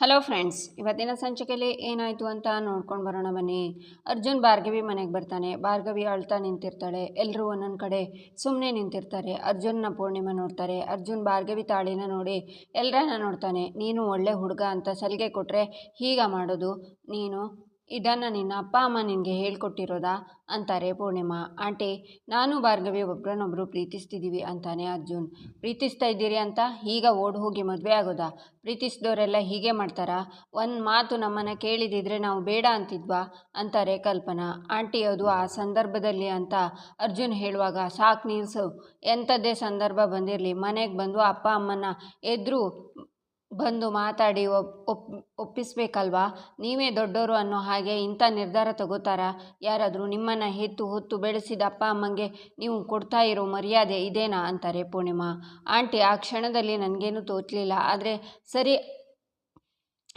Hello friends ಇವತ್ತಿನ ಸಂಚಿಕೆಯಲ್ಲಿ ಏನಾಯಿತು ಅಂತ ನೋಡ್ಕೊಂಡು ಬರೋಣ ಬನ್ನಿ. ಅರ್ಜುನ್ ಭಾರ್ಗವಿ ಮನೆಗೆ ಬರ್ತಾನೆ. ಭಾರ್ಗವಿ ಅಳ್ತಾ ನಿಂತಿರ್ತಾಳೆ. ಎಲ್ಲರೂ ಒಂದೊಂದು ಕಡೆ ಸುಮ್ಮನೆ ನಿಂತಿರ್ತಾರೆ. ಅರ್ಜುನ್ನ ಪೂರ್ಣಿಮೆ ನೋಡ್ತಾರೆ. ಅರ್ಜುನ್ ಭಾರ್ಗವಿ ತಾಳಿನ ನೋಡಿ ಎಲ್ಲರನ್ನ ನೋಡ್ತಾನೆ. ನೀನು ಒಳ್ಳೆ ಹುಡುಗ ಅಂತ ಸಲಿಗೆ ಕೊಟ್ಟರೆ ಹೀಗೆ ಮಾಡೋದು? ನೀನು ಇದನ್ನು ನಿನ್ನ ಅಪ್ಪ, ಅಮ್ಮ ನಿನಗೆ ಹೇಳ್ಕೊಟ್ಟಿರೋದಾ? ಅಂತಾರೆ ಪೂರ್ಣಿಮಾ. ಆಂಟಿ, ನಾನು ಭಾರ್ಗವಿ ಒಬ್ರನ್ನೊಬ್ರು ಪ್ರೀತಿಸ್ತಿದ್ದೀವಿ ಅಂತಾನೆ ಅರ್ಜುನ್. ಪ್ರೀತಿಸ್ತಾ ಇದ್ದೀರಿ ಅಂತ ಈಗ ಓಡ್ ಹೋಗಿ ಮದುವೆ ಆಗೋದಾ? ಪ್ರೀತಿಸಿದವರೆಲ್ಲ ಹೀಗೆ ಮಾಡ್ತಾರಾ? ಒಂದು ಮಾತು ನಮ್ಮನ್ನು ಕೇಳಿದಿದ್ರೆ ನಾವು ಬೇಡ ಅಂತಿದ್ವಾ? ಅಂತಾರೆ ಕಲ್ಪನಾ. ಆಂಟಿ, ಅದು ಆ ಸಂದರ್ಭದಲ್ಲಿ ಅಂತ ಅರ್ಜುನ್ ಹೇಳುವಾಗ, ಸಾಕು ನಿಲ್ಸು. ಎಂಥದ್ದೇ ಸಂದರ್ಭ ಬಂದಿರಲಿ. ಮನೆಗೆ ಬಂದು ಅಪ್ಪ ಅಮ್ಮನ ಎದುರು ಬಂದು ಮಾತಾಡಿ ಒಪ್ ಒಪ್, ಒಪ್ಪಿಸ್ಬೇಕಲ್ವಾ? ನೀವೇ ದೊಡ್ಡವರು ಅನ್ನೋ ಹಾಗೆ ಇಂಥ ನಿರ್ಧಾರ ತಗೋತಾರಾ? ಯಾರಾದರೂ ನಿಮ್ಮನ್ನು ಹೆತ್ತು ಹೊತ್ತು ಬೆಳೆಸಿದ ಅಪ್ಪ ಅಮ್ಮಂಗೆ ನೀವು ಕೊಡ್ತಾ ಇರೋ ಮರ್ಯಾದೆ ಇದೇನಾ ಅಂತಾರೆ ಪೂರ್ಣಿಮಾ. ಆಂಟಿ ಆ ಕ್ಷಣದಲ್ಲಿ ನನಗೇನು ತೋಚಲಿಲ್ಲ ಆದರೆ ಸರಿ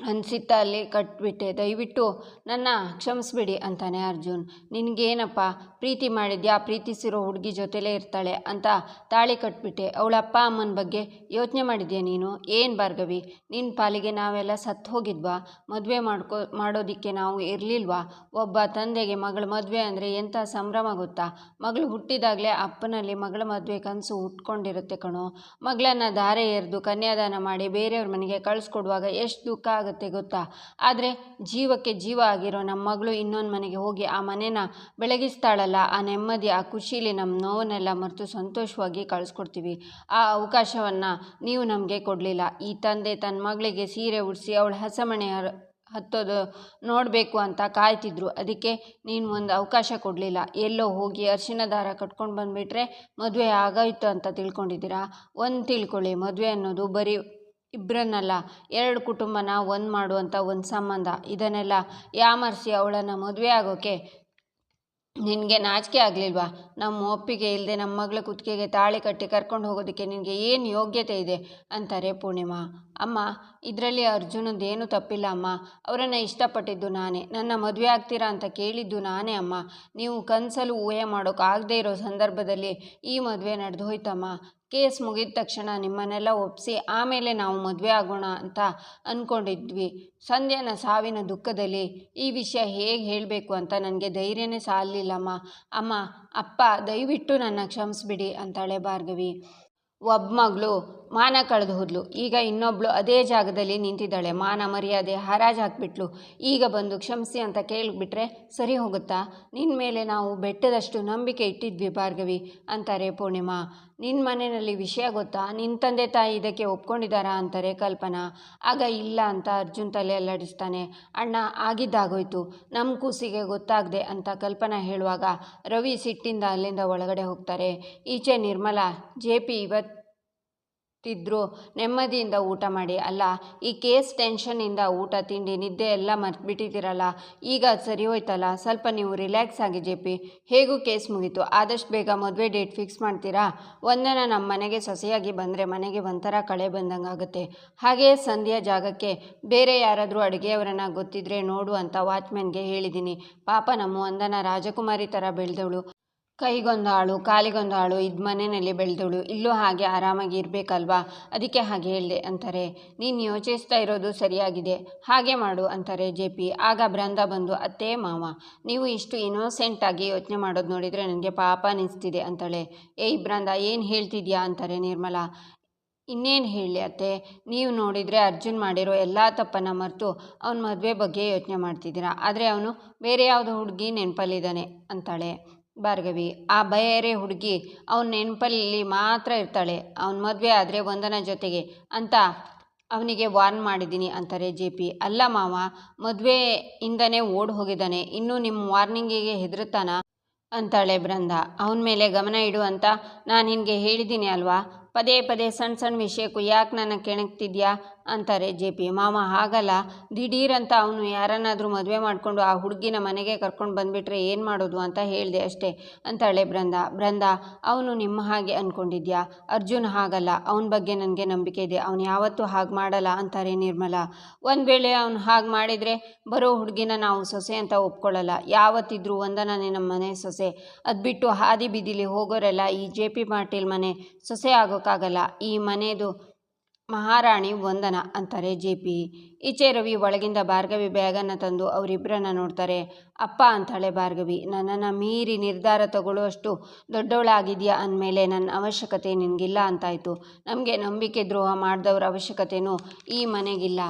ಅನಿಸಿತ್ತ ಅಲ್ಲಿ ಕಟ್ಬಿಟ್ಟೆ. ದಯವಿಟ್ಟು ನನ್ನ ಕ್ಷಮಿಸ್ಬಿಡಿ ಅಂತಾನೆ ಅರ್ಜುನ್. ನಿನಗೇನಪ್ಪ? ಪ್ರೀತಿ ಮಾಡಿದ್ಯಾ? ಪ್ರೀತಿಸಿರೋ ಹುಡುಗಿ ಜೊತೆಲೇ ಇರ್ತಾಳೆ ಅಂತ ತಾಳಿ ಕಟ್ಬಿಟ್ಟೆ. ಅವಳ ಅಪ್ಪ ಅಮ್ಮನ ಬಗ್ಗೆ ಯೋಚನೆ ಮಾಡಿದ್ಯಾ ನೀನು? ಏನು ಭಾರ್ಗವಿ? ನಿನ್ನ ಪಾಲಿಗೆ ನಾವೆಲ್ಲ ಸತ್ತು ಹೋಗಿದ್ವಾ? ಮದುವೆ ಮಾಡ್ಕೋ, ಮಾಡೋದಕ್ಕೆ ನಾವು ಇರಲಿಲ್ವಾ? ಒಬ್ಬ ತಂದೆಗೆ ಮಗಳ ಮದುವೆ ಅಂದರೆ ಎಂಥ ಸಂಭ್ರಮ ಗೊತ್ತಾ? ಮಗಳು ಹುಟ್ಟಿದಾಗಲೇ ಅಪ್ಪನಲ್ಲಿ ಮಗಳ ಮದುವೆ ಕನಸು ಹುಟ್ಕೊಂಡಿರುತ್ತೆ ಕಣೋ. ಮಗಳನ್ನ ಧಾರೆ ಎರೆದು ಕನ್ಯಾದಾನ ಮಾಡಿ ಬೇರೆಯವ್ರ ಮನೆಗೆ ಕಳಿಸ್ಕೊಡುವಾಗ ಎಷ್ಟು ದುಃಖ ಆಗುತ್ತೆ. ಗೊತ್ತಾ? ಆದರೆ ಜೀವಕ್ಕೆ ಜೀವ ಆಗಿರೋ ನಮ್ಮ ಮಗಳು ಇನ್ನೊಂದು ಮನೆಗೆ ಹೋಗಿ ಆ ಮನೇನ ಬೆಳಗಿಸ್ತಾಳಲ್ಲ, ಆ ನೆಮ್ಮದಿ, ಆ ಖುಷೀಲಿ ನಮ್ಮ ನೋವನ್ನೆಲ್ಲ ಮರೆತು ಸಂತೋಷವಾಗಿ ಕಳಿಸ್ಕೊಡ್ತೀವಿ. ಆ ಅವಕಾಶವನ್ನು ನೀವು ನಮಗೆ ಕೊಡಲಿಲ್ಲ. ಈ ತಂದೆ ತನ್ನ ಮಗಳಿಗೆ ಸೀರೆ ಉಡಿಸಿ ಅವಳು ಹಸಮಣೆ ಹತ್ತೋದು ನೋಡಬೇಕು ಅಂತ ಕಾಯ್ತಿದ್ರು. ಅದಕ್ಕೆ ನೀನು ಒಂದು ಅವಕಾಶ ಕೊಡಲಿಲ್ಲ. ಎಲ್ಲೋ ಹೋಗಿ ಅರಿಶಿನ ದಾರ ಕಟ್ಕೊಂಡು ಬಂದುಬಿಟ್ರೆ ಮದುವೆ ಆಗೋಯ್ತು ಅಂತ ತಿಳ್ಕೊಂಡಿದ್ದೀರಾ? ಒಂದು ತಿಳ್ಕೊಳ್ಳಿ, ಮದುವೆ ಅನ್ನೋದು ಬರೀ ಇಬ್ಬರನ್ನಲ್ಲ ಎರಡು ಕುಟುಂಬನ ಒಂದು ಮಾಡುವಂಥ ಒಂದು ಸಂಬಂಧ. ಇದನ್ನೆಲ್ಲ ಯಾಮರ್ಸಿ ಅವಳನ್ನು ಮದುವೆ ಆಗೋಕೆ ನಿನಗೆ ನಾಚಿಕೆ ಆಗಲಿಲ್ವಾ? ನಮ್ಮ ಒಪ್ಪಿಗೆ ಇಲ್ಲದೆ ನಮ್ಮ ಮಗಳ ಕುತ್ತಿಗೆಗೆ ತಾಳಿ ಕಟ್ಟಿ ಕರ್ಕೊಂಡು ಹೋಗೋದಕ್ಕೆ ನಿನಗೆ ಏನು ಯೋಗ್ಯತೆ ಇದೆ? ಅಂತಾರೆ ಪೂರ್ಣಿಮಾ. ಅಮ್ಮ, ಇದರಲ್ಲಿ ಅರ್ಜುನದ್ದೇನು ತಪ್ಪಿಲ್ಲ ಅಮ್ಮ. ಅವರನ್ನು ಇಷ್ಟಪಟ್ಟಿದ್ದು ನಾನೇ. ನನ್ನ ಮದುವೆ ಆಗ್ತೀರಾ ಅಂತ ಕೇಳಿದ್ದು ನಾನೇ ಅಮ್ಮ. ನೀವು ಕನಸಲು ಊಹೆ ಮಾಡೋಕ್ಕಾಗದೇ ಇರೋ ಸಂದರ್ಭದಲ್ಲಿ ಈ ಮದುವೆ ನಡೆದು ಹೋಯ್ತಮ್ಮ ಕೇಸ್ ಮುಗಿದ ತಕ್ಷಣ ನಿಮ್ಮನ್ನೆಲ್ಲ ಒಪ್ಪಿಸಿ ಆಮೇಲೆ ನಾವು ಮದುವೆ ಆಗೋಣ ಅಂತ ಅಂದ್ಕೊಂಡಿದ್ವಿ ಸಂಧ್ಯಾನ ಸಾವಿನ ದುಃಖದಲ್ಲಿ ಈ ವಿಷಯ ಹೇಗೆ ಹೇಳಬೇಕು ಅಂತ ನನಗೆ ಧೈರ್ಯನೇ ಸಾಲಲಿಲ್ಲಮ್ಮ ಅಮ್ಮ, ಅಪ್ಪ, ದಯವಿಟ್ಟು ನನ್ನ ಕ್ಷಮಿಸ್ಬಿಡಿ ಅಂತಾಳೆ ಭಾರ್ಗವಿ. ಒಬ್ಬ ಮಗಳು ಮಾನ ಕಳೆದು ಹೋದ್ಲು. ಈಗ ಇನ್ನೊಬ್ಳು ಅದೇ ಜಾಗದಲ್ಲಿ ನಿಂತಿದ್ದಾಳೆ. ಮಾನ ಮರ್ಯಾದೆ ಹರಾಜು ಹಾಕ್ಬಿಟ್ಲು. ಈಗ ಬಂದು ಕ್ಷಮಿಸಿ ಅಂತ ಕೇಳಿಬಿಟ್ರೆ ಸರಿ ಹೋಗುತ್ತಾ? ನಿನ್ನ ಮೇಲೆ ನಾವು ಬೆಟ್ಟದಷ್ಟು ನಂಬಿಕೆ ಇಟ್ಟಿದ್ವಿ ಭಾರ್ಗವಿ, ಅಂತಾರೆ ಪೂರ್ಣಿಮಾ. ನಿನ್ನ ಮನೆಯಲ್ಲಿ ವಿಷಯ ಗೊತ್ತಾ? ನಿನ್ನ ತಂದೆ ತಾಯಿ ಇದಕ್ಕೆ ಒಪ್ಕೊಂಡಿದ್ದಾರಾ? ಅಂತಾರೆ ಕಲ್ಪನಾ. ಆಗ ಇಲ್ಲ ಅಂತ ಅರ್ಜುನ್ ತಲೆ ಅಲ್ಲಾಡಿಸ್ತಾನೆ. ಅಣ್ಣ, ಆಗಿದ್ದಾಗೋಯ್ತು. ನಮ್ಮ ಕೂಸಿಗೆ ಗೊತ್ತಾಗದೆ ಅಂತ ಕಲ್ಪನಾ ಹೇಳುವಾಗ ರವಿ ಸಿಟ್ಟಿಂದ ಅಲ್ಲಿಂದ ಒಳಗಡೆ ಹೋಗ್ತಾರೆ. ಈಚೆ ನಿರ್ಮಲಾ, ಜೆ ಪಿ ಇವತ್ತು ತಿದ್ರು ನೆಮ್ಮದಿಯಿಂದ ಊಟ ಮಾಡಿ. ಅಲ್ಲ, ಈ ಕೇಸ್ ಟೆನ್ಷನ್ನಿಂದ ಊಟ, ತಿಂಡಿ, ನಿದ್ದೆ ಎಲ್ಲ ಮರ್ತ್ಬಿಟ್ಟಿದ್ದೀರಲ್ಲ, ಈಗ ಅದು ಸರಿ ಹೋಯ್ತಲ್ಲ? ಸ್ವಲ್ಪ ನೀವು ರಿಲ್ಯಾಕ್ಸ್ ಆಗಿ ಜೆ ಪಿ ಹೇಗೂ ಕೇಸ್ ಮುಗೀತು. ಆದಷ್ಟು ಬೇಗ ಮದುವೆ ಡೇಟ್ ಫಿಕ್ಸ್ ಮಾಡ್ತೀರಾ? ಒಂದನ ನಮ್ಮ ಮನೆಗೆ ಸೊಸೆಯಾಗಿ ಬಂದರೆ ಮನೆಗೆ ಒಂಥರ ಕಳೆ ಬಂದಂಗಾಗುತ್ತೆ ಹಾಗೆಯೇ ಸಂಧ್ಯಾ ಜಾಗಕ್ಕೆ ಬೇರೆ ಯಾರಾದರೂ ಅಡುಗೆಯವರನ್ನ ಗೊತ್ತಿದ್ರೆ ನೋಡು ಅಂತ ವಾಚ್ಮ್ಯಾನ್ಗೆ ಹೇಳಿದ್ದೀನಿ. ಪಾಪ ನಮ್ಮ ವಂದನ ರಾಜಕುಮಾರಿ ಥರ ಬೆಳೆದವಳು. ಕೈಗೊಂದು ಆಳು, ಕಾಲಿಗೊಂದು ಆಳು, ಇದು ಮನೆಯಲ್ಲಿ ಬೆಳೆದವಳು ಇಲ್ಲೂ ಹಾಗೆ ಆರಾಮಾಗಿ ಇರಬೇಕಲ್ವಾ? ಅದಕ್ಕೆ ಹಾಗೆ ಹೇಳಿದೆ ಅಂತಾರೆ. ನೀನು ಯೋಚಿಸ್ತಾ ಇರೋದು ಸರಿಯಾಗಿದೆ. ಹಾಗೆ ಮಾಡು ಅಂತಾರೆ ಜೆ ಪಿ. ಆಗ ಬ್ರಂದ ಬಂದು, ಅತ್ತೆ, ಮಾವ, ನೀವು ಇಷ್ಟು ಇನ್ನೋಸೆಂಟಾಗಿ ಯೋಚನೆ ಮಾಡೋದು ನೋಡಿದರೆ ನನಗೆ ಪಾಪ ಅನಿಸ್ತಿದೆ ಅಂತಾಳೆ. ಏಯ್ ಬ್ರಂದ ಏನು ಹೇಳ್ತಿದ್ಯಾ ಅಂತಾರೆ ನಿರ್ಮಲಾ. ಇನ್ನೇನು ಹೇಳಿ ಅತ್ತೆ, ನೀವು ನೋಡಿದರೆ ಅರ್ಜುನ್ ಮಾಡಿರೋ ಎಲ್ಲ ತಪ್ಪನ್ನು ಮರೆತು ಅವನ ಮದುವೆ ಬಗ್ಗೆ ಯೋಚನೆ ಮಾಡ್ತಿದ್ದೀರಾ. ಆದರೆ ಅವನು ಬೇರೆ ಯಾವುದೋ ಹುಡುಗಿ ನೆನಪಲ್ಲಿದ್ದಾನೆ ಅಂತಾಳೆ. ಭಾರ್ಗವಿ, ಆ ಬೇರೆ ಹುಡುಗಿ ಅವನ ನೆನಪಲ್ಲಿ ಮಾತ್ರ ಇರ್ತಾಳೆ. ಅವನ ಮದುವೆ ಆದರೆ ಒಂದನ ಜೊತೆಗೆ ಅಂತ ಅವನಿಗೆ ವಾರ್ನ್ ಮಾಡಿದ್ದೀನಿ ಅಂತಾರೆ ಜೆ ಪಿ. ಅಲ್ಲ ಮಾವ, ಮದುವೆಯಿಂದನೇ ಓಡ್ ಹೋಗಿದ್ದಾನೆ. ಇನ್ನೂ ನಿಮ್ಮ ವಾರ್ನಿಂಗಿಗೆ ಹೆದರುತ್ತಾನ? ಅಂತಾಳೆ ಬೃಂದ. ಅವನ ಮೇಲೆ ಗಮನ ಇಡು ಅಂತ ನಾನು ನಿನಗೆ ಹೇಳಿದ್ದೀನಿ ಅಲ್ವಾ? ಪದೇ ಪದೇ ಸಣ್ಣ ಸಣ್ಣ ವಿಷಯಕ್ಕೂ ಯಾಕೆ ನನ್ನ ಕೆಣಕ್ತಿದ್ಯಾ? ಅಂತಾರೆ ಜೆ ಪಿ. ಮಾಮ, ಹಾಗಲ್ಲ. ದಿಢೀರಂತ ಅವನು ಯಾರನ್ನಾದರೂ ಮದುವೆ ಮಾಡಿಕೊಂಡು ಆ ಹುಡುಗಿನ ಮನೆಗೆ ಕರ್ಕೊಂಡು ಬಂದುಬಿಟ್ರೆ ಏನು ಮಾಡೋದು ಅಂತ ಹೇಳಿದೆ ಅಷ್ಟೇ ಅಂತಾಳೆ ಬೃಂದ. ಬೃಂದ, ಅವನು ನಿಮ್ಮ ಹಾಗೆ ಅಂದ್ಕೊಂಡಿದ್ಯಾ ಅರ್ಜುನ್ ಹಾಗಲ್ಲ. ಅವನ ಬಗ್ಗೆ ನನಗೆ ನಂಬಿಕೆ ಇದೆ. ಅವನು ಯಾವತ್ತೂ ಹಾಗೆ ಮಾಡಲ್ಲ ಅಂತಾರೆ ನಿರ್ಮಲ. ಒಂದು ವೇಳೆ ಅವನು ಹಾಗೆ ಮಾಡಿದರೆ ಬರೋ ಹುಡುಗಿನ ನಾವು ಸೊಸೆ ಅಂತ ಒಪ್ಕೊಳ್ಳಲ್ಲ. ಯಾವತ್ತಿದ್ರೂ ಒಂದನೇ ನಮ್ಮ ಮನೆ ಸೊಸೆ. ಅದು ಬಿಟ್ಟು ಹಾದಿ ಬೀದಿಲಿ ಹೋಗೋರೆಲ್ಲ ಈ ಜೆ ಪಿ ಪಾಟೀಲ್ ಮನೆ ಸೊಸೆ ಆಗೋಕ್ಕಾಗಲ್ಲ. ಈ ಮನೆದು ಮಹಾರಾಣಿ ವಂದನ ಅಂತಾರೆ ಜೆ ಪಿ. ಈಚೆ ರವಿ ಒಳಗಿಂದ ಭಾರ್ಗವಿ ಬ್ಯಾಗನ್ನು ತಂದು ಅವರಿಬ್ಬರನ್ನ ನೋಡ್ತಾರೆ, ಅಪ್ಪ ಅಂತಾಳೆ ಭಾರ್ಗವಿ, ನನ್ನನ್ನು ಮೀರಿ ನಿರ್ಧಾರ ತಗೊಳ್ಳುವಷ್ಟು ದೊಡ್ಡವಳಾಗಿದೆಯಾ ಅಂದಮೇಲೆ ನನ್ನ ಅವಶ್ಯಕತೆ ನಿನಗಿಲ್ಲ ಅಂತಾಯಿತು. ನಮಗೆ ನಂಬಿಕೆ ದ್ರೋಹ ಮಾಡಿದವ್ರ ಅವಶ್ಯಕತೆಯೂ ಈ ಮನೆಗಿಲ್ಲ.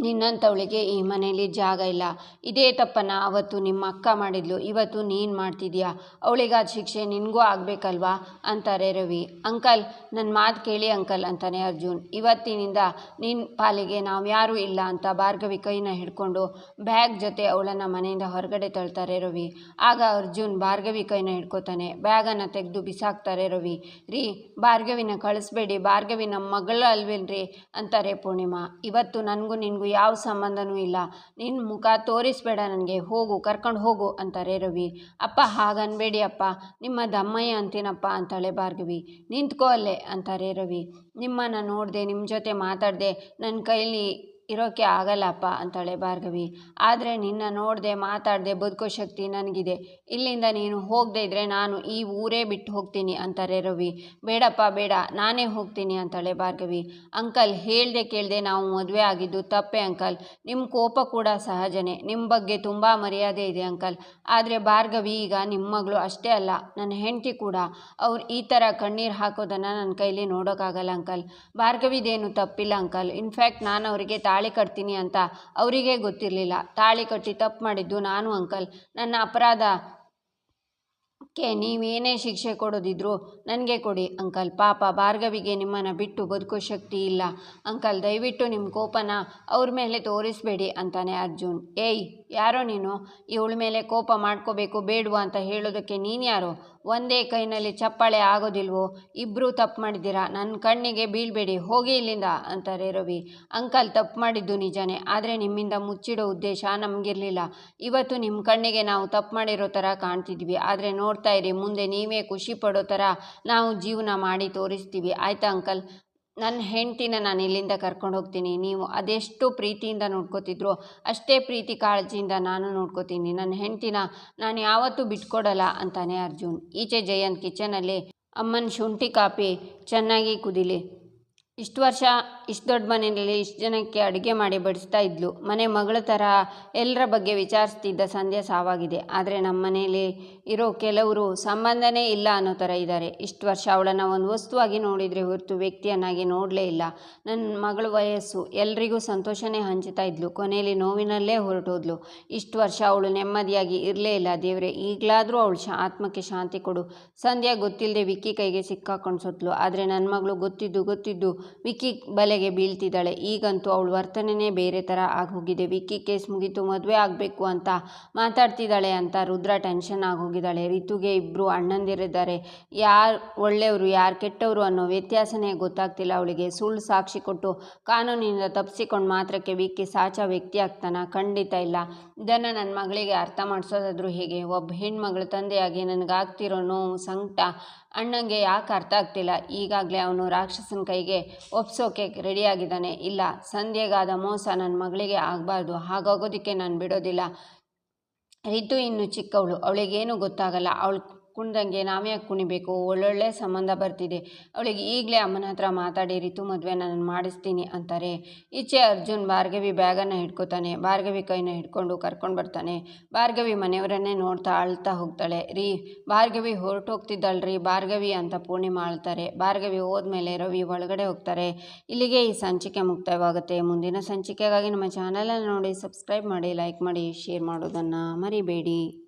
ನಿನ್ನಂಥವಳಿಗೆ ಈ ಮನೆಯಲ್ಲಿ ಜಾಗ ಇಲ್ಲ. ಇದೇ ತಪ್ಪನ್ನು ಅವತ್ತು ನಿಮ್ಮ ಅಕ್ಕ ಮಾಡಿದ್ಲು. ಇವತ್ತು ನೀನು ಮಾಡ್ತಿದ್ಯಾ? ಅವಳಿಗಾದ ಶಿಕ್ಷೆ ನಿನಗೂ ಆಗಬೇಕಲ್ವಾ? ಅಂತಾರೆ ರವಿ. ಅಂಕಲ್ ನನ್ನ ಮಾತು ಕೇಳಿ ಅಂಕಲ್ ಅಂತಾನೆ ಅರ್ಜುನ್. ಇವತ್ತಿನಿಂದ ನಿನ್ನ ಪಾಲಿಗೆ ನಾವು ಯಾರೂ ಇಲ್ಲ ಅಂತ ಭಾರ್ಗವಿ ಕೈನ ಹಿಡ್ಕೊಂಡು ಬ್ಯಾಗ್ ಜೊತೆ ಅವಳನ್ನು ಮನೆಯಿಂದ ಹೊರಗಡೆ ತಳ್ತಾರೆ ರವಿ. ಆಗ ಅರ್ಜುನ್ ಭಾರ್ಗವಿ ಕೈನ ಹಿಡ್ಕೋತಾನೆ. ಬ್ಯಾಗನ್ನು ತೆಗೆದು ಬಿಸಾಕ್ತಾರೆ ರವಿ. ರೀ, ಭಾರ್ಗವಿನ ಕಳಿಸ್ಬೇಡಿ. ಭಾರ್ಗವಿ ನಮ್ಮ ಮಗಳು ಅಲ್ವೇನ್ರಿ? ಅಂತಾರೆ ಪೂರ್ಣಿಮಾ. ಇವತ್ತು ನನಗೂ ನಿನಗೂ ಯಾವ ಸಂಬಂಧನೂ ಇಲ್ಲ. ನಿನ್ನ ಮುಖ ತೋರಿಸ್ಬೇಡ ನನಗೆ, ಹೋಗು, ಕರ್ಕೊಂಡು ಹೋಗು ಅಂತಾರೆ ರವಿ. ಅಪ್ಪ ಹಾಗನ್ಬೇಡಿ ಅಪ್ಪ, ನಿಮ್ಮ ದಮ್ಮಯ್ಯ ಅಂತೀನಪ್ಪ ಅಂತಾಳೆ ಭಾರ್ಗವಿ. ನಿಂತ್ಕೋ ಅಲ್ಲೇ ಅಂತಾರೆ ರವಿ. ನಿಮ್ಮನ್ನು ನೋಡಿದೆ ನಿಮ್ಮ ಜೊತೆ ಮಾತಾಡಿದೆ ನನ್ನ ಕೈಲಿ ಇರೋಕ್ಕೆ ಆಗಲ್ಲಪ್ಪ ಅಂತಾಳೆ ಭಾರ್ಗವಿ. ಆದರೆ ನಿನ್ನ ನೋಡದೆ ಮಾತಾಡದೆ ಬದುಕೋ ಶಕ್ತಿ ನನಗಿದೆ. ಇಲ್ಲಿಂದ ನೀನು ಹೋಗದೆ ಇದ್ದರೆ ನಾನು ಈ ಊರೇ ಬಿಟ್ಟು ಹೋಗ್ತೀನಿ ಅಂತಾರೆ ರವಿ. ಬೇಡಪ್ಪ, ಬೇಡ, ನಾನೇ ಹೋಗ್ತೀನಿ ಅಂತಾಳೆ ಭಾರ್ಗವಿ. ಅಂಕಲ್ ಹೇಳ್ದೆ ಕೇಳದೆ ನಾವು ಮದುವೆ ಆಗಿದ್ದು ತಪ್ಪೆ ಅಂಕಲ್. ನಿಮ್ಮ ಕೋಪ ಕೂಡ ಸಹಜನೇ. ನಿಮ್ಮ ಬಗ್ಗೆ ತುಂಬ ಮರ್ಯಾದೆ ಇದೆ ಅಂಕಲ್. ಆದರೆ ಭಾರ್ಗವಿ ಈಗ ನಿಮ್ಮ ಮಗಳು ಅಷ್ಟೇ ಅಲ್ಲ ನನ್ನ ಹೆಂಡತಿ ಕೂಡ. ಅವ್ರು ಈ ಥರ ಕಣ್ಣೀರು ಹಾಕೋದನ್ನು ನನ್ನ ಕೈಲಿ ನೋಡೋಕ್ಕಾಗಲ್ಲ ಅಂಕಲ್. ಭಾರ್ಗವಿದೇನು ತಪ್ಪಿಲ್ಲ ಅಂಕಲ್. ಇನ್ಫ್ಯಾಕ್ಟ್ ನಾನು ಅವರಿಗೆ ತಾಳಿ ಕಟ್ತೀನಿ ಅಂತ ಅವರಿಗೆ ಗೊತ್ತಿರಲಿಲ್ಲ. ತಾಳಿ ಕಟ್ಟಿ ತಪ್ಪು ಮಾಡಿದ್ದು ನಾನು, ಅಂಕಲ್. ನನ್ನ ಅಪರಾಧ ಕೆ ನೀವೇನೇ ಶಿಕ್ಷೆ ಕೊಡೋದಿದ್ರು ನನಗೆ ಕೊಡಿ, ಅಂಕಲ್. ಪಾಪ ಭಾರ್ಗವಿಗೆ ನಿಮ್ಮನ್ನು ಬಿಟ್ಟು ಬದುಕೋ ಶಕ್ತಿ ಇಲ್ಲ. ಅಂಕಲ್, ದಯವಿಟ್ಟು ನಿಮ್ಮ ಕೋಪನ ಅವ್ರ ಮೇಲೆ ತೋರಿಸ್ಬೇಡಿ ಅಂತಾನೆ ಅರ್ಜುನ್. ಏಯ್! ಯಾರೋ ನೀನು? ಇವಳ ಮೇಲೆ ಕೋಪ ಮಾಡ್ಕೋಬೇಕು, ಬೇಡವಾ ಅಂತ ಹೇಳೋದಕ್ಕೆ ನೀನು ಒಂದೇ ಕೈನಲ್ಲಿ ಚಪ್ಪಾಳೆ ಆಗೋದಿಲ್ವೋ? ಇಬ್ಬರೂ ತಪ್ಪು ಮಾಡಿದ್ದೀರಾ? ನನ್ನ ಕಣ್ಣಿಗೆ ಬೀಳ್ಬೇಡಿ, ಹೋಗಿ ಇಲ್ಲಿಂದ, ಅಂತಾರೆ ರವಿ. ಅಂಕಲ್ ತಪ್ಪು ಮಾಡಿದ್ದು ನಿಜಾನೇ, ಆದರೆ ನಿಮ್ಮಿಂದ ಮುಚ್ಚಿಡೋ ಉದ್ದೇಶ ನಮಗಿರಲಿಲ್ಲ. ಇವತ್ತು ನಿಮ್ಮ ಕಣ್ಣಿಗೆ ನಾವು ತಪ್ಪು ಮಾಡಿರೋ ಥರ ಕಾಣ್ತಿದ್ವಿ, ಆದರೆ ನೋಡ್ತಾ ಇರಿ, ಮುಂದೆ ನೀವೇ ಖುಷಿ ಪಡೋ ಥರ ನಾವು ಜೀವನ ಮಾಡಿ ತೋರಿಸ್ತೀವಿ. ಆಯಿತಾ ಅಂಕಲ್? ನನ್ನ ಹೆಂಡ್ತಿನ ನಾನು ಇಲ್ಲಿಂದ ಕರ್ಕೊಂಡು ಹೋಗ್ತೀನಿ. ನೀವು ಅದೆಷ್ಟು ಪ್ರೀತಿಯಿಂದ ನೋಡ್ಕೋತಿದ್ರು ಅಷ್ಟೇ ಪ್ರೀತಿ ಕಾಳಜಿಯಿಂದ ನಾನು ನೋಡ್ಕೋತೀನಿ. ನನ್ನ ಹೆಂಡ್ತಿನ ನಾನು ಯಾವತ್ತೂ ಬಿಟ್ಕೊಡಲ್ಲ ಅಂತಾನೆ ಅರ್ಜುನ್. ಈಚೆ ಜಯಂತ್ ಕಿಚನಲ್ಲಿ ಅಮ್ಮನ ಶುಂಠಿ ಕಾಪಿ ಚೆನ್ನಾಗಿ ಕುದಿಲಿ. ಇಷ್ಟು ವರ್ಷ, ಇಷ್ಟು ದೊಡ್ಡ ಮನೆಯಲ್ಲಿ ಇಷ್ಟು ಜನಕ್ಕೆ ಅಡುಗೆ ಮಾಡಿ ಬಡಿಸ್ತಾ ಇದ್ಲು. ಮನೆ ಮಗಳ ಥರ ಎಲ್ಲರ ಬಗ್ಗೆ ವಿಚಾರಿಸ್ತಿದ್ದ ಸಂಧ್ಯಾ ಸಾವಾಗಿದೆ. ಆದರೆ ನಮ್ಮ ಮನೆಯಲ್ಲಿ ಇರೋ ಕೆಲವರು ಸಂಬಂಧನೇ ಇಲ್ಲ ಅನ್ನೋ ಥರ ಇದ್ದಾರೆ ಇಷ್ಟು ವರ್ಷ ಅವಳನ್ನು ಒಂದು ವಸ್ತುವಾಗಿ ನೋಡಿದರೆ ಹೊರತು ವ್ಯಕ್ತಿಯನ್ನಾಗಿ ನೋಡಲೇ ಇಲ್ಲ. ನನ್ನ ಮಗಳ ವಯಸ್ಸು ಎಲ್ರಿಗೂ ಸಂತೋಷನೇ ಹಂಚುತ್ತಾ ಇದ್ಲು. ಕೊನೆಯಲ್ಲಿ ನೋವಿನಲ್ಲೇ ಹೊರಟೋದ್ಲು. ಇಷ್ಟು ವರ್ಷ ಅವಳು ನೆಮ್ಮದಿಯಾಗಿ ಇರಲೇ ಇಲ್ಲ. ದೇವರೇ, ಈಗಲಾದರೂ ಅವಳು ಶಾ, ಆತ್ಮಕ್ಕೆ ಶಾಂತಿ ಕೊಡು. ಸಂಧ್ಯಾ ಗೊತ್ತಿಲ್ಲದೆ ವಿಕ್ಕಿ ಕೈಗೆ ಸಿಕ್ಕಾಕೊಂಡು ಸೊತ್ಲು. ಆದರೆ ನನ್ನ ಮಗಳು ಗೊತ್ತಿದ್ದು ಗೊತ್ತಿದ್ದು ವಿಕ್ಕಿ ಬಲೆಗೆ ಬೀಳ್ತಿದ್ದಾಳೆ. ಈಗಂತೂ ಅವಳು ವರ್ತನೆನೇ ಬೇರೆ ಥರ ಆಗೋಗಿದೆ. ವಿಕ್ಕಿ ಕೇಸ್ ಮುಗಿತು, ಮದುವೆ ಆಗಬೇಕು ಅಂತ ಮಾತಾಡ್ತಿದ್ದಾಳೆ ಅಂತ ರುದ್ರ ಟೆನ್ಷನ್ ಆಗೋಗಿದ್ದಾಳೆ. ರಿತುಗೆ ಇಬ್ಬರು ಅಣ್ಣಂದಿರಿದ್ದಾರೆ. ಯಾರು ಒಳ್ಳೆಯವರು, ಯಾರು ಕೆಟ್ಟವರು ಅನ್ನೋ ವ್ಯತ್ಯಾಸನೇ ಗೊತ್ತಾಗ್ತಿಲ್ಲ ಅವಳಿಗೆ. ಸುಳ್ಳು ಸಾಕ್ಷಿ ಕೊಟ್ಟು ಕಾನೂನಿನಿಂದ ತಪ್ಪಿಸಿಕೊಂಡು ಮಾತ್ರಕ್ಕೆ ವಿಕ್ಕಿ ಸಾಚ ವ್ಯಕ್ತಿ ಆಗ್ತಾನ? ಖಂಡಿತ ಇಲ್ಲ. ಇದನ್ನು ನನ್ನ ಮಗಳಿಗೆ ಅರ್ಥ ಮಾಡಿಸೋದಾದ್ರೂ ಹೇಗೆ? ಒಬ್ಬ ಹೆಣ್ಮಗಳು ತಂದೆಯಾಗಿ ನನಗಾಗ್ತಿರೋ ನೋವು, ಸಂಕಟ ಅಣ್ಣಂಗೆ ಯಾಕೆ ಅರ್ಥ ಆಗ್ತಿಲ್ಲ? ಈಗಾಗಲೇ ಅವನು ರಾಕ್ಷಸನ ಕೈಗೆ ಒಪ್ಸೋಕೆ ರೆಡಿಯಾಗಿದ್ದಾನೆ. ಇಲ್ಲ, ಸಂಧ್ಯೆಗಾದ ಮೋಸ ನನ್ನ ಮಗಳಿಗೆ ಆಗಬಾರ್ದು, ಹಾಗಾಗೋದಕ್ಕೆ ನಾನು ಬಿಡೋದಿಲ್ಲ. ರಿತು ಇನ್ನು ಚಿಕ್ಕವಳು, ಅವಳಿಗೇನು ಗೊತ್ತಾಗಲ್ಲ. ಅವಳು ಕುಣ್ದಂಗೆ ನಾವೇ ಯಾಕೆ ಕುಣಿಬೇಕು, ಒಳ್ಳೊಳ್ಳೆ ಸಂಬಂಧ ಬರ್ತಿದೆ. ಅವಳಿಗೆ ಈಗಲೇ ಅಮ್ಮನ ಹತ್ರ ಮಾತಾಡಿ, ರಿತು, ಮದುವೆ ನಾನು ಮಾಡಿಸ್ತೀನಿ ಅಂತಾರೆ. ಈಚೆ ಅರ್ಜುನ್ ಭಾರ್ಗವಿ ಬ್ಯಾಗನ್ನು ಹಿಡ್ಕೊತಾನೆ. ಭಾರ್ಗವಿ ಕೈನ ಹಿಡ್ಕೊಂಡು ಕರ್ಕೊಂಡು ಬರ್ತಾನೆ. ಭಾರ್ಗವಿ ಮನೆಯವರನ್ನೇ ನೋಡ್ತಾ ಅಳ್ತಾ ಹೋಗ್ತಾಳೆ. ರೀ, ಭಾರ್ಗವಿ ಹೊರಟೋಗ್ತಿದ್ದಳ್ರಿ, ಭಾರ್ಗವಿ ಅಂತ ಪೂರ್ಣಿಮಾ ಅಳ್ತಾರೆ. ಭಾರ್ಗವಿ ಹೋದ್ಮೇಲೆ ರವಿ ಒಳಗಡೆ ಹೋಗ್ತಾರೆ. ಇಲ್ಲಿಗೆ ಈ ಸಂಚಿಕೆ ಮುಕ್ತಾಯವಾಗುತ್ತೆ. ಮುಂದಿನ ಸಂಚಿಕೆಗಾಗಿ ನಮ್ಮ ಚಾನಲನ್ನು ನೋಡಿ, ಸಬ್ಸ್ಕ್ರೈಬ್ ಮಾಡಿ, ಲೈಕ್ ಮಾಡಿ, ಶೇರ್ ಮಾಡೋದನ್ನು ಮರಿಬೇಡಿ.